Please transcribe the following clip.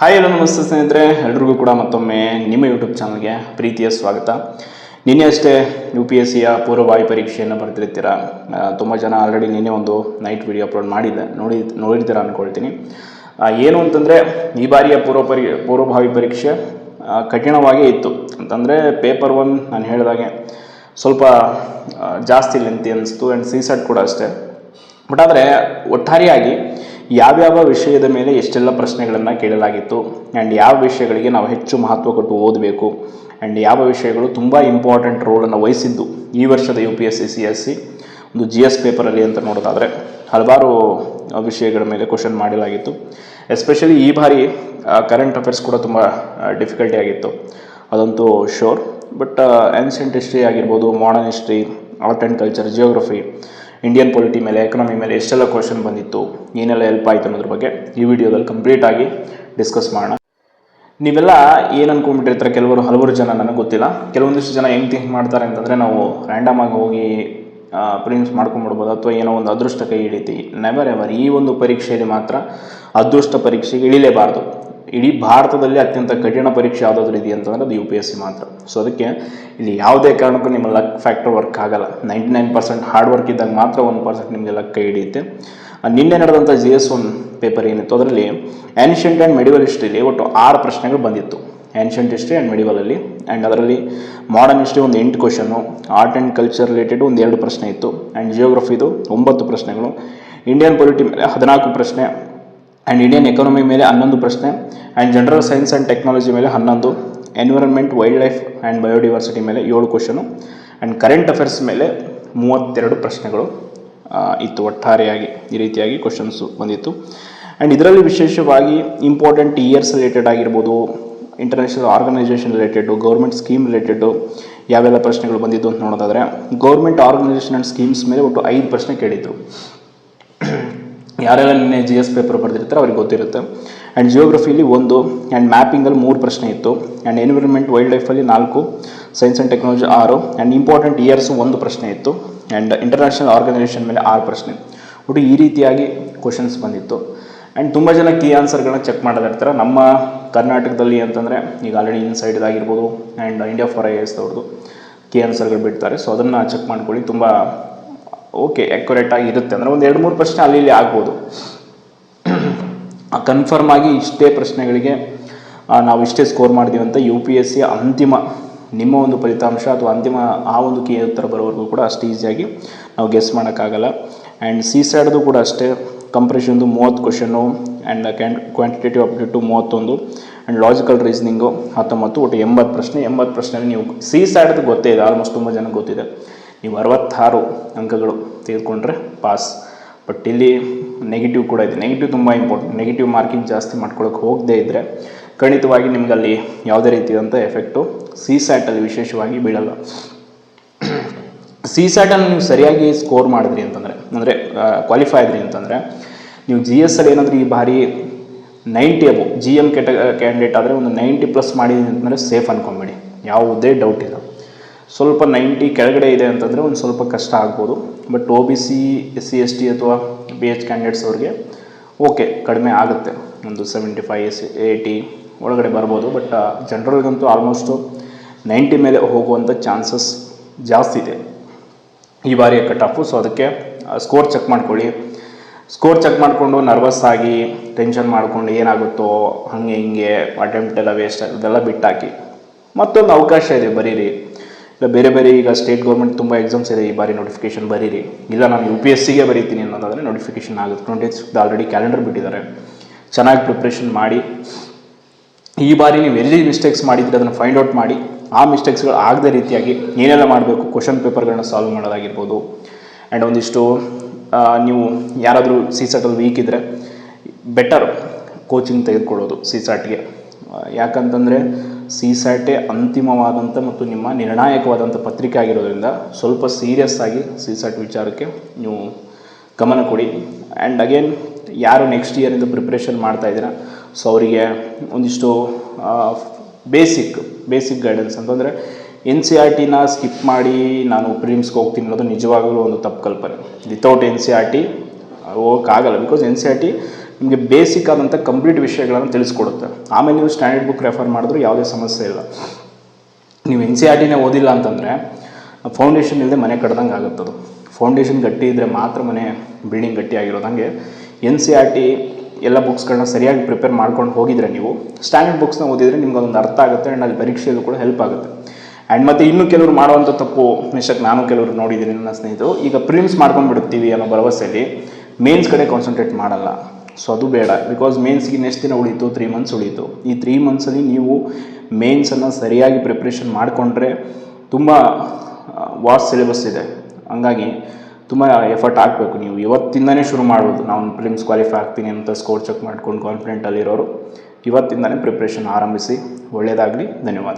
Hi ಎಲ್ಲ ನಮಸ್ತೆ ಸ್ನೇಹಿತರೆ. ಎಲ್ರಿಗೂ ಕೂಡ ಮತ್ತೊಮ್ಮೆ ನಿಮ್ಮ ಯೂಟ್ಯೂಬ್ ಚಾನಲ್ಗೆ ಪ್ರೀತಿಯ ಸ್ವಾಗತ. ನಿನ್ನೆ ಅಷ್ಟೇ ಯು ಪಿ ಎಸ್ ಸಿಯ ಪೂರ್ವಭಾವಿ ಪರೀಕ್ಷೆಯನ್ನು ಬರೆದಿರ್ತೀರ? ತುಂಬ ಜನ ಆಲ್ರೆಡಿ ನಿನ್ನೆ ಒಂದು ನೈಟ್ ವಿಡಿಯೋ ಅಪ್ಲೋಡ್ ಮಾಡಿದ್ದೆ. ನೋಡಿ, ನೋಡಿರ್ತೀರ ಅಂದ್ಕೊಳ್ತೀನಿ ಏನು ಅಂತಂದರೆ, ಈ ಬಾರಿಯ ಪೂರ್ವ ಪರಿ ಪೂರ್ವಭಾವಿ ಪರೀಕ್ಷೆ ಕಠಿಣವಾಗೇ ಇತ್ತು. ಅಂತಂದರೆ ಪೇಪರ್ ಒನ್ ನಾನು ಹೇಳಿದಾಗೆ ಸ್ವಲ್ಪ ಜಾಸ್ತಿ ಲೆಂತಿ ಅನಿಸ್ತು ಆ್ಯಂಡ್ ಸಿ ಸೆಟ್ ಕೂಡ ಅಷ್ಟೇ. ಬಟ್ ಆದರೆ, ಒಟ್ಟಾರೆಯಾಗಿ ಯಾವ್ಯಾವ ವಿಷಯದ ಮೇಲೆ ಎಷ್ಟೆಲ್ಲ ಪ್ರಶ್ನೆಗಳನ್ನು ಕೇಳಲಾಗಿತ್ತು? ಆ್ಯಂಡ್ ಯಾವ ವಿಷಯಗಳಿಗೆ ನಾವು ಹೆಚ್ಚು ಮಹತ್ವ ಕೊಟ್ಟು ಓದಬೇಕು? ಆ್ಯಂಡ್ ಯಾವ ವಿಷಯಗಳು ತುಂಬ ಇಂಪಾರ್ಟೆಂಟ್ ರೋಲನ್ನು ವಹಿಸಿದ್ದು ಈ ವರ್ಷದ U P S C C S C ಒಂದು ಜಿ ಎಸ್ ಪೇಪರಲ್ಲಿ ಅಂತ ನೋಡೋದಾದರೆ ಹಲವಾರು ವಿಷಯಗಳ ಮೇಲೆ ಕ್ವಶನ್ ಮಾಡಲಾಗಿತ್ತು. ಎಸ್ಪೆಷಲಿ ಈ ಬಾರಿ ಕರೆಂಟ್ ಅಫೇರ್ಸ್ ಕೂಡ ತುಂಬ ಡಿಫಿಕಲ್ಟಿ ಆಗಿತ್ತು. ಅದಂತೂ ಶೋರ್ ಬಟ್ ಆನ್ಷಿಯಂಟ್ ಹಿಸ್ಟ್ರಿ ಆಗಿರ್ಬೋದು modern history art and culture geography Indian polity ಮೇಲೆ ಎಕನಾಮಿ ಮೇಲೆ ಎಷ್ಟೆಲ್ಲ ಕ್ವಶನ್ ಬಂದಿತ್ತು, ಏನೆಲ್ಲ ಹೆಲ್ಪ್ ಆಯಿತು ಅನ್ನೋದ್ರ ಬಗ್ಗೆ ಈ ವಿಡಿಯೋದಲ್ಲಿ ಕಂಪ್ಲೀಟ್ ಆಗಿ ಡಿಸ್ಕಸ್ ಮಾಡೋಣ. ನೀವೆಲ್ಲ ಏನು ಅನ್ಕೊಂಡ್ಬಿಟ್ಟಿರ್ತಾರೆ? ಕೆಲವರು ಹಲವಾರು ಜನ, ನನಗೆ ಗೊತ್ತಿಲ್ಲ. ಕೆಲವೊಂದಿಷ್ಟು ಜನ ಹೆಂಗೆ ಥಿಂಕ್ ಮಾಡ್ತಾರೆ ಅಂತಂದರೆ, ನಾವು ರ್ಯಾಂಡಮ್ ಆಗಿ ಹೋಗಿ ಪ್ರಿನ್ಸ್ ಮಾಡ್ಕೊಂಡ್ಬಿಡ್ಬೋದು ಅಥವಾ ಏನೋ ಒಂದು ಅದೃಷ್ಟ ಕೈ ಹಿಡಿತಿ. ನೆವರ್ ಎವರ್ ಈ ಒಂದು ಪರೀಕ್ಷೆಯಲ್ಲಿ ಮಾತ್ರ ಅದೃಷ್ಟ ಪರೀಕ್ಷೆಗೆ ಇಳಿಲೇಬಾರ್ದು. ಇಡೀ ಭಾರತದಲ್ಲಿ ಅತ್ಯಂತ ಕಠಿಣ ಪರೀಕ್ಷೆ ಯಾವುದಾದ್ರೂ ಇದೆ ಅಂತಂದರೆ ಅದು ಯು ಪಿ ಎಸ್ ಸಿ ಮಾತ್ರ. ಸೊ ಅದಕ್ಕೆ ಇಲ್ಲಿ ಯಾವುದೇ ಕಾರಣಕ್ಕೂ ನಿಮ್ಮ ಲಕ್ ಫ್ಯಾಕ್ಟರ್ ವರ್ಕ್ ಆಗಲ್ಲ. Ninety nine percent hard work ಇದ್ದಾಗ ಮಾತ್ರ ಒನ್ ಪರ್ಸೆಂಟ್ ನಿಮಗೆ ಲಕ್ ಕೈ ಹಿಡಿಯುತ್ತೆ. ನಿನ್ನೆ ನಡೆದಂಥ ಜಿ ಎಸ್ ಒನ್ ಪೇಪರ್ ಏನಿತ್ತು, ಅದರಲ್ಲಿ ಆ್ಯನ್ಷಿಯಂಟ್ ಆ್ಯಂಡ್ ಮೆಡಿವಲ್ ಹಿಸ್ಟ್ರಿಲಿ ಒಟ್ಟು ಆರು ಪ್ರಶ್ನೆಗಳು ಬಂದಿತ್ತು. ಆ್ಯನ್ಷಿಯಂಟ್ ಹಿಸ್ಟ್ರಿ ಆ್ಯಂಡ್ ಮೆಡಿವಲಲ್ಲಿ ಆ್ಯಂಡ್ ಅದರಲ್ಲಿ ಮಾಡರ್ನ್ ಹಿಸ್ಟ್ರಿ ಒಂದು ಎಂಟು question art and culture related ಒಂದು ಎರಡು ಪ್ರಶ್ನೆ ಇತ್ತು. ಆ್ಯಂಡ್ ಜಿಯೋಗ್ರಫಿದು ಒಂಬತ್ತು ಪ್ರಶ್ನೆಗಳು. ಇಂಡಿಯನ್ ಪೊಲಿಟಿ ಮೇಲೆ ಹದಿನಾಲ್ಕು ಪ್ರಶ್ನೆ. ಆ್ಯಂಡ್ ಇಂಡಿಯನ್ ಎಕನಮಿ ಮೇಲೆ ಹನ್ನೊಂದು ಪ್ರಶ್ನೆ and general science and technology ಮೇಲೆ ಹನ್ನೊಂದು environment wild life and biodiversity ಮೇಲೆ ಏಳು ಕ್ವಶನು ಆ್ಯಂಡ್ ಕರೆಂಟ್ ಅಫೇರ್ಸ್ ಮೇಲೆ ಮೂವತ್ತೆರಡು ಪ್ರಶ್ನೆಗಳು ಇತ್ತು ಒಟ್ಟಾರೆಯಾಗಿ ಈ ರೀತಿಯಾಗಿ ಕ್ವಶನ್ಸು ಬಂದಿತ್ತು। ಆ್ಯಂಡ್ ಇದರಲ್ಲಿ ವಿಶೇಷವಾಗಿ ಇಂಪಾರ್ಟೆಂಟ್ ಇಯರ್ಸ್ ರಿಲೇಟೆಡ್ ಆಗಿರ್ಬೋದು international organisation related government scheme related ಯಾವೆಲ್ಲ ಪ್ರಶ್ನೆಗಳು ಬಂದಿದ್ದು ಅಂತ ನೋಡೋದಾದರೆ ಗೌರ್ಮೆಂಟ್ ಆರ್ಗನೈಸೇಷನ್ ಆ್ಯಂಡ್ ಸ್ಕೀಮ್ಸ್ ಮೇಲೆ ಒಟ್ಟು ಐದು ಪ್ರಶ್ನೆ ಕೇಳಿದ್ರು. ಯಾರೆಲ್ಲ ನಿನ್ನೆ ಜಿ ಎಸ್ ಪೇಪರ್ ಬರೆದಿರ್ತಾರೆ ಅವ್ರಿಗೆ ಗೊತ್ತಿರುತ್ತೆ. ಆ್ಯಂಡ್ ಜಿಯೋಗ್ರಫಿಲಿ ಒಂದು ಆ್ಯಂಡ್ ಮ್ಯಾಪಿಂಗಲ್ಲಿ ಮೂರು ಪ್ರಶ್ನೆ ಇತ್ತು. ಆ್ಯಂಡ್ ಎನ್ವಿರಾನ್ಮೆಂಟ್ ವೈಲ್ಡ್ ಲೈಫಲ್ಲಿ ನಾಲ್ಕು ಸೈನ್ಸ್ ಆ್ಯಂಡ್ ಟೆಕ್ನಾಲಜಿ ಆರು ಆ್ಯಂಡ್ ಇಂಪಾರ್ಟೆಂಟ್ ಇಯರ್ಸ್ ಒಂದು ಪ್ರಶ್ನೆ ಇತ್ತು. ಆ್ಯಂಡ್ ಇಂಟರ್ನ್ಯಾಷನಲ್ ಆರ್ಗನೈಸೇಷನ್ ಮೇಲೆ ಆರು ಪ್ರಶ್ನೆ. ಒಟ್ಟು ಈ ರೀತಿಯಾಗಿ ಕ್ವಶನ್ಸ್ ಬಂದಿತ್ತು. ಆ್ಯಂಡ್ ತುಂಬ ಜನ ಕೀ ಆನ್ಸರ್ಗಳನ್ನ ಚೆಕ್ ಮಾಡೋದಿರ್ತಾರೆ ನಮ್ಮ ಕರ್ನಾಟಕದಲ್ಲಿ ಅಂತಂದರೆ ಈಗ already in ಸೈಡ್ದಾಗಿರ್ಬೋದು and India for I S ಅವ್ರದ್ದು ಕೀ ಆನ್ಸರ್ಗಳು ಬಿಡ್ತಾರೆ. ಸೊ ಅದನ್ನು ಚೆಕ್ ಮಾಡ್ಕೊಳ್ಳಿ. ತುಂಬ ಓಕೆ ಅಕ್ಯುರೇಟ್ ಆಗಿ ಇರುತ್ತೆ. ಅಂದರೆ ಒಂದು ಎರಡು ಮೂರು ಪ್ರಶ್ನೆ ಅಲ್ಲಿ ಇಲ್ಲಿ ಆಗ್ಬೋದು. ಕನ್ಫರ್ಮ್ ಆಗಿ ಇಷ್ಟೇ ಪ್ರಶ್ನೆಗಳಿಗೆ ನಾವು ಇಷ್ಟೇ ಸ್ಕೋರ್ ಮಾಡಿದೀವಿ ಅಂತ ಯು ಪಿ ಎಸ್ ಸಿ ಅಂತಿಮ, ನಿಮ್ಮ ಒಂದು ಫಲಿತಾಂಶ ಅಥವಾ ಅಂತಿಮ ಆ ಒಂದು ಕೀ ಉತ್ತರ ಬರೋವರೆಗೂ ಕೂಡ ಅಷ್ಟು ಈಸಿಯಾಗಿ ನಾವು ಗೆಸ್ ಮಾಡೋಕ್ಕಾಗಲ್ಲ. ಆ್ಯಂಡ್ ಸಿ ಸೈಡ್ದು ಕೂಡ ಅಷ್ಟೇ ಕಂಪ್ರೆಷನ್ದು ಮೂವತ್ತು ಕ್ವಶನು ಆ್ಯಂಡ್ ಕ್ಯಾಂಡ್ ಕ್ವಾಂಟಿಟೇಟಿವ್ ಅಪ್ಡೇಟು ಮೂವತ್ತೊಂದು. ಆ್ಯಂಡ್ ಲಾಜಿಕಲ್ ರೀಸನಿಂಗು ಹತ್ತೊಂಬತ್ತು, ಒಟ್ಟು ಎಂಬತ್ತು ಪ್ರಶ್ನೆ. ಎಂಬತ್ತು ಪ್ರಶ್ನೆ ನೀವು ಸಿ ಸೈಡ್ದು ಗೊತ್ತೇ ಇದೆ ಆಲ್ಮೋಸ್ಟ್ ತುಂಬ ಜನಕ್ಕೆ ಗೊತ್ತಿದೆ. ನೀವು ಅರವತ್ತಾರು ಅಂಕಗಳು ತೆಗೆದುಕೊಂಡ್ರೆ ಪಾಸ್ ಬಟ್ ಇಲ್ಲಿ ನೆಗೆಟಿವ್ ಕೂಡ ಇದೆ. ನೆಗೆಟಿವ್ ತುಂಬ ಇಂಪಾರ್ಟೆಂಟ್ ನೆಗೆಟಿವ್ ಮಾರ್ಕಿಂಗ್ ಜಾಸ್ತಿ ಮಾಡ್ಕೊಳ್ಳೋಕೆ ಹೋಗದೇ ಇದ್ದರೆ ಖಂಡಿತವಾಗಿ ನಿಮ್ಗೆ ಅಲ್ಲಿ ಯಾವುದೇ ರೀತಿಯಾದಂಥ ಎಫೆಕ್ಟು ಸಿ ಸ್ಯಾಟಲ್ಲಿ ವಿಶೇಷವಾಗಿ ಬೀಳಲ್ಲ. ಸಿ ಸ್ಯಾಟನ್ನು ನೀವು ಸರಿಯಾಗಿ ಸ್ಕೋರ್ ಮಾಡಿದ್ರಿ ಅಂತಂದರೆ, ಅಂದರೆ ಕ್ವಾಲಿಫೈ ಆದ್ರಿ ಅಂತಂದರೆ, ನೀವು ಜಿ ಎಸ್ ಅಲ್ಲಿ ಏನಾದರೂ ಈ ಬಾರಿ ನೈಂಟಿ ಅಬೋ ಜಿ ಎಂ ಕೆಟ ಕ್ಯಾಂಡಿಡೇಟ್ ಆದರೆ ಒಂದು ನೈಂಟಿ ಪ್ಲಸ್ ಮಾಡಿದ್ದೀನಿ ಅಂತಂದರೆ ಸೇಫ್ ಅನ್ಕೊಂಬೇಡಿ. ಯಾವುದೇ ಡೌಟ್ ಇಲ್ಲ. ಸ್ವಲ್ಪ ನೈಂಟಿ ಕೆಳಗಡೆ ಇದೆ ಅಂತಂದರೆ ಒಂದು ಸ್ವಲ್ಪ ಕಷ್ಟ ಆಗ್ಬೋದು. But O B C S C S T ಅಥವಾ ಬಿ ಎಚ್ ಕ್ಯಾಂಡಿಡೇಟ್ಸ್ ಅವ್ರಿಗೆ ಓಕೆ ಕಡಿಮೆ ಆಗುತ್ತೆ. ಒಂದು ಸೆವೆಂಟಿ ಫೈವ್ ಎಸ್ ಏಯ್ಟಿ ಒಳಗಡೆ ಬರ್ಬೋದು. ಬಟ್ ಜನರಲ್ಗಂತೂ ಆಲ್ಮೋಸ್ಟು ನೈಂಟಿ ಮೇಲೆ ಹೋಗುವಂಥ ಚಾನ್ಸಸ್ ಜಾಸ್ತಿ ಇದೆ. ಈ ಬಾರಿಯ ಕಟ್ ಆಫು ಸೊ ಅದಕ್ಕೆ ಸ್ಕೋರ್ ಚೆಕ್ ಮಾಡ್ಕೊಳ್ಳಿ. ಸ್ಕೋರ್ ಚೆಕ್ ಮಾಡಿಕೊಂಡು ನರ್ವಸ್ ಆಗಿ ಟೆನ್ಷನ್ ಮಾಡಿಕೊಂಡು ಏನಾಗುತ್ತೋ, ಹಾಗೆ ಹಿಂಗೆ ಅಟೆಂಪ್ಟ್ ಎಲ್ಲ ವೇಸ್ಟ್ ಇದೆಲ್ಲ ಬಿಟ್ಟಾಕಿ. ಮತ್ತೊಂದು ಅವಕಾಶ ಇದೆ, ಬರೀರಿ. ಇಲ್ಲ, ಬೇರೆ ಬೇರೆ ಈಗ ಸ್ಟೇಟ್ ಗೌರ್ಮೆಂಟ್ ತುಂಬ ಎಕ್ಸಾಮ್ಸ್ ಇದೆ, ಈ ಬಾರಿ ನೋಟಿಫಿಕೇಶನ್ ಬರೀರಿ. ಇಲ್ಲ, ನಾನು ಯು ಪಿ ಎಸ್ ಸಿಗೆ ಬರೀತೀನಿ ಅನ್ನೋದಾದರೆ ನೋಟಿಫಿಕೇಶನ್ ಆಗುತ್ತೆ. ಟ್ವೆಂಟಿ ಸಿಕ್ಸ್ ಆಲ್ರೆಡಿ ಕ್ಯಾಲೆಂಡರ್ ಬಿಟ್ಟಿದ್ದಾರೆ. ಚೆನ್ನಾಗಿ ಪ್ರಿಪ್ರೇಷನ್ ಮಾಡಿ. ಈ ಬಾರಿ ನೀವು ಎಲ್ಲಿ ಮಿಸ್ಟೇಕ್ಸ್ ಮಾಡಿದ್ರೆ ಅದನ್ನು ಫೈಂಡ್ ಔಟ್ ಮಾಡಿ. ಆ ಮಿಸ್ಟೇಕ್ಸ್ಗಳು ಆಗದ ರೀತಿಯಾಗಿ ಏನೆಲ್ಲ ಮಾಡಬೇಕು ಕ್ವಶನ್ ಪೇಪರ್ಗಳನ್ನ ಸಾಲ್ವ್ ಮಾಡೋದಾಗಿರ್ಬೋದು. ಆ್ಯಂಡ್ ಒಂದಿಷ್ಟು ನೀವು ಯಾರಾದರೂ ಸಿ ವೀಕ್ ಇದ್ದರೆ ಬೆಟರ್ ಕೋಚಿಂಗ್ ತೆಗೆದುಕೊಳ್ಳೋದು ಸಿ ಯಾಕಂತಂದರೆ ಸಿ ಸ್ಯಾಟೇ ಅಂತಿಮವಾದಂಥ ಮತ್ತು ನಿಮ್ಮ ನಿರ್ಣಾಯಕವಾದಂಥ ಪತ್ರಿಕೆ ಆಗಿರೋದ್ರಿಂದ ಸ್ವಲ್ಪ ಸೀರಿಯಸ್ ಆಗಿ ಸಿ ಸ್ಯಾಟ್ ವಿಚಾರಕ್ಕೆ ನೀವು ಗಮನ ಕೊಡಿ. ಆ್ಯಂಡ್ ಅಗೇನ್ ಯಾರು ನೆಕ್ಸ್ಟ್ ಇಯರಿಂದ ಪ್ರಿಪ್ರೇಷನ್ ಮಾಡ್ತಾ ಇದ್ದೀರಾ? ಸೊ ಅವರಿಗೆ ಒಂದಿಷ್ಟು ಬೇಸಿಕ್ ಬೇಸಿಕ್ ಗೈಡೆನ್ಸ್ ಅಂತಂದರೆ ಎನ್ ಸಿ ಆರ್ ಟಿನ ಸ್ಕಿಪ್ ಮಾಡಿ ನಾನು ಪ್ರಿಲಿಮ್ಸ್ಗೆ ಹೋಗ್ತೀನಿ ಅನ್ನೋದು ನಿಜವಾಗಲೂ ಒಂದು ತಪ್ಪು ಕಲ್ಪನೆ. Without N C R T ಹೋಗೋಕ್ಕಾಗಲ್ಲ. Because N C R T ನಿಮಗೆ ಬೇಸಿಕ್ ಆದಂಥ ಕಂಪ್ಲೀಟ್ ವಿಷಯಗಳನ್ನು ತಿಳಿಸ್ಕೊಡುತ್ತೆ. ಆಮೇಲೆ ನೀವು ಸ್ಟ್ಯಾಂಡರ್ಡ್ ಬುಕ್ ರೆಫರ್ ಮಾಡಿದ್ರು ಯಾವುದೇ ಸಮಸ್ಯೆ ಇಲ್ಲ. ನೀವು ಎನ್ ಸಿ ಆರ್ ಟಿನೇ ಓದಿಲ್ಲ ಅಂತಂದರೆ ಫೌಂಡೇಶನ್ ಇಲ್ಲದೆ ಮನೆ ಕಟ್ದಂಗೆ ಆಗುತ್ತದು. ಫೌಂಡೇಶನ್ ಗಟ್ಟಿ ಇದ್ದರೆ ಮಾತ್ರ ಮನೆ ಬಿಲ್ಡಿಂಗ್ ಗಟ್ಟಿ ಆಗಿರೋದು. ಹಂಗೆ ಎನ್ ಸಿ ಆರ್ ಟಿ ಎಲ್ಲ ಬುಕ್ಸ್ಗಳನ್ನ ಸರಿಯಾಗಿ ಪ್ರಿಪೇರ್ ಮಾಡ್ಕೊಂಡು ಹೋಗಿದ್ರೆ ನೀವು ಸ್ಟ್ಯಾಂಡರ್ಡ್ ಬುಕ್ಸ್ನ ಓದಿದರೆ ನಿಮ್ಗೆ ಅದೊಂದು ಅರ್ಥ ಆಗುತ್ತೆ ಆ್ಯಂಡ್ ಅಲ್ಲಿ ಪರೀಕ್ಷೆಯಲ್ಲೂ ಕೂಡ ಹೆಲ್ಪ್ ಆಗುತ್ತೆ. ಆ್ಯಂಡ್ ಮತ್ತು ಇನ್ನೂ ಕೆಲವರು ಮಾಡುವಂಥ ತಪ್ಪು, ಮಿಸ್ಟೇಕ್ ನಾನು ಕೆಲವರು ನೋಡಿದ್ದೀನಿ ನನ್ನ ಸ್ನೇಹಿತರು, ಈಗ ಪ್ರಿಲಿಮ್ಸ್ ಮಾಡ್ಕೊಂಡು ಬಿಡ್ತೀವಿ ಅನ್ನೋ ಭರವಸೆಯಲ್ಲಿ ಮೇನ್ಸ್ ಕಡೆ ಕಾನ್ಸಂಟ್ರೇಟ್ ಮಾಡಲ್ಲ. ಸೊ ಅದು ಬೇಡ. ಬಿಕಾಸ್ ಮೇನ್ಸ್ಗೆ ಇನ್ನೆಷ್ಟು ದಿನ ಉಳಿತು ತ್ರೀ ಮಂತ್ಸ್ ಉಳಿತು ಈ ತ್ರೀ ಮಂತ್ಸಲ್ಲಿ ನೀವು ಮೇನ್ಸನ್ನು ಸರಿಯಾಗಿ ಪ್ರಿಪ್ರೇಷನ್ ಮಾಡಿಕೊಂಡ್ರೆ ತುಂಬ ವಾಸ್ ಸಿಲೆಬಸ್ ಇದೆ. ಹಂಗಾಗಿ ತುಂಬ ಎಫರ್ಟ್ ಹಾಕಬೇಕು ನೀವು. ಇವತ್ತಿಂದನೇ ಶುರು ಮಾಡ್ಬೋದು. ನಾವು ಪ್ರಿಮ್ಸ್ ಕ್ವಾಲಿಫೈ ಆಗ್ತೀನಿ ಅಂತ ಸ್ಕೋರ್ ಚೆಕ್ ಮಾಡ್ಕೊಂಡು ಕಾನ್ಫಿಡೆಂಟಲ್ಲಿರೋರು ಇವತ್ತಿಂದನೇ ಪ್ರಿಪ್ರೇಷನ್ ಆರಂಭಿಸಿ. ಒಳ್ಳೆಯದಾಗಲಿ ಧನ್ಯವಾದ.